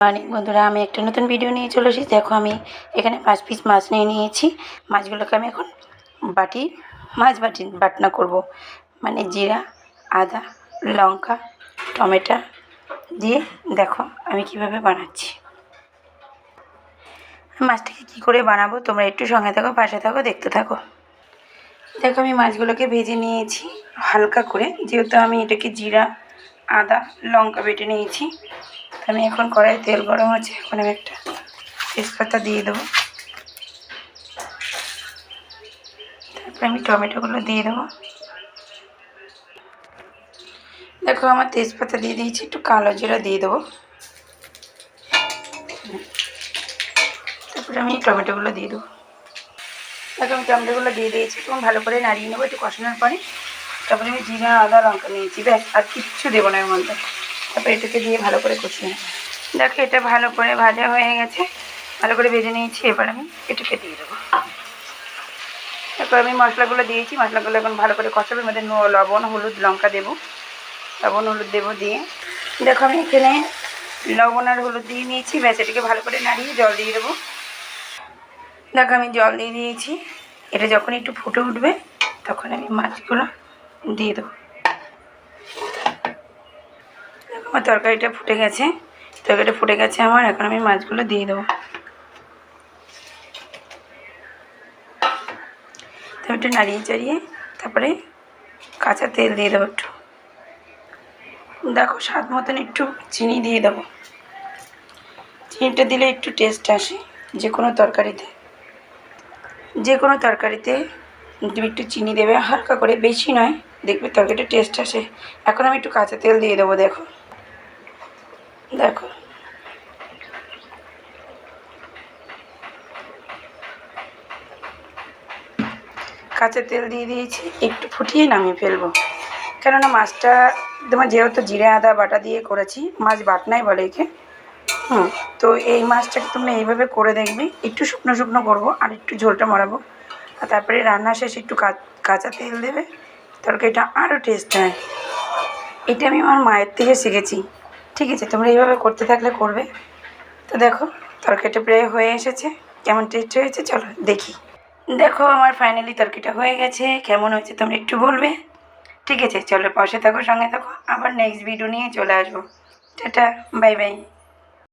অনেক বন্ধুরা, আমি একটা নতুন ভিডিও নিয়ে চলে এসেছি। দেখো, আমি এখানে পাঁচ পিস মাছ নিয়ে নিয়েছি। মাছগুলোকে আমি এখন বাটি, মাছ বাটি, বাটনা করব। মানে জিরা, আদা, লঙ্কা, টমেটো দিয়ে দেখো আমি কীভাবে বানাচ্ছি। মাছটাকে কী করে বানাবো? তোমরা একটু সঙ্গে থাকো, পাশে থাকো, দেখতে থাকো। দেখো, আমি মাছগুলোকে ভেজে নিয়েছি হালকা করে। যেহেতু আমি এটাকে জিরা, আদা, লঙ্কা বেটে নিয়েছি আমি এখন কড়াই তেল গরম হচ্ছে, এখন আমি একটা তেজপাতা দিয়ে দেবো। তারপরে আমি টমেটোগুলো দিয়ে দেবো। দেখো, আমার তেজপাতা দিয়ে দিয়েছি, একটু কালো জিরা দিয়ে দেবো। তারপরে আমি টমেটোগুলো দিয়ে দেবো। দেখো, আমি টমেটোগুলো দিয়ে দিয়েছি এবং ভালো করে নাড়িয়ে নেব, একটু কষানোর পরে। তারপরে আমি জিরা, আদা, লঙ্কা নিয়েছি, ব্যাস, আর কিচ্ছু দেবো না এর মধ্যে। তারপরে এটাকে দিয়ে ভালো করে কষিয়ে নেব। দেখো এটা ভালো করে ভাজা হয়ে গেছে। ভালো করে ভেজে নিয়েছি, এবার আমি এটাকে দিয়ে দেবো। তারপর আমি মশলাগুলো দিয়েছি। মশলাগুলো এখন ভালো করে কষাবে। মধ্যে লবণ, হলুদ, লঙ্কা দেবো। লবণ, হলুদ দেবো দিয়ে। দেখো আমি এখানে লবণ আর হলুদ দিয়ে নিয়েছি। ব্যাস ভালো করে নাড়িয়ে জল দিয়ে দেবো। দেখো আমি জল দিয়ে দিয়েছি। এটা যখন একটু ফুটে উঠবে, তখন আমি মাছগুলো দিয়ে দেবো দেখো আমার তরকারিটা ফুটে গেছে। তরকারিটা ফুটে গেছে আমার, এখন আমি মাছগুলো দিয়ে দেবো। তারপর একটু নাড়িয়ে চাড়িয়ে তারপরে কাঁচা তেল দিয়ে দেবো একটু। দেখো স্বাদ মতন একটু চিনি দিয়ে দেবো। চিনিটা দিলে একটু টেস্ট আসে যে কোনো তরকারিতে। যে কোনো তরকারিতে তুমি একটু চিনি দেবে, হালকা করে, বেশি নয়। দেখবে তরকারিটা টেস্ট আসে। এখন আমি একটু কাঁচা তেল দিয়ে দেবো, দেখো। দেখো। কাঁচা তেল দিয়ে দিয়েছি, একটু ফুটিয়ে নামিয়ে ফেলব। কেননা মাছটা, তোমার যেহেতু জিরে, আদা, বাটা দিয়ে করেছি, মাছ বাটনাই বলে একে। হুম, তো এই মাছটাকে তুমি এইভাবে করে দেখবে, একটু শুকনো শুকনো করব আর একটু ঝোলটা মরাবো আর তারপরে রান্না শেষে একটু কাঁচা তেল দেবে তরকারিটা আরও টেস্ট হয়। এটা আমি আমার মায়ের থেকে শিখেছি। ঠিক আছে, তোমরা এইভাবে করতে থাকলে করবে। তো দেখো, তরকারিটা প্রায় হয়ে এসেছে। কেমন টেস্ট হয়েছে, চলো দেখি। দেখো, আমার ফাইনালি তরকারিটা হয়ে গেছে। কেমন হয়েছে তোমরা একটু বলবে। ঠিক আছে, চলো পাশে থাকো, সঙ্গে থাকো। আবার নেক্সট ভিডিও নিয়ে চলে আসব। Tata bye bye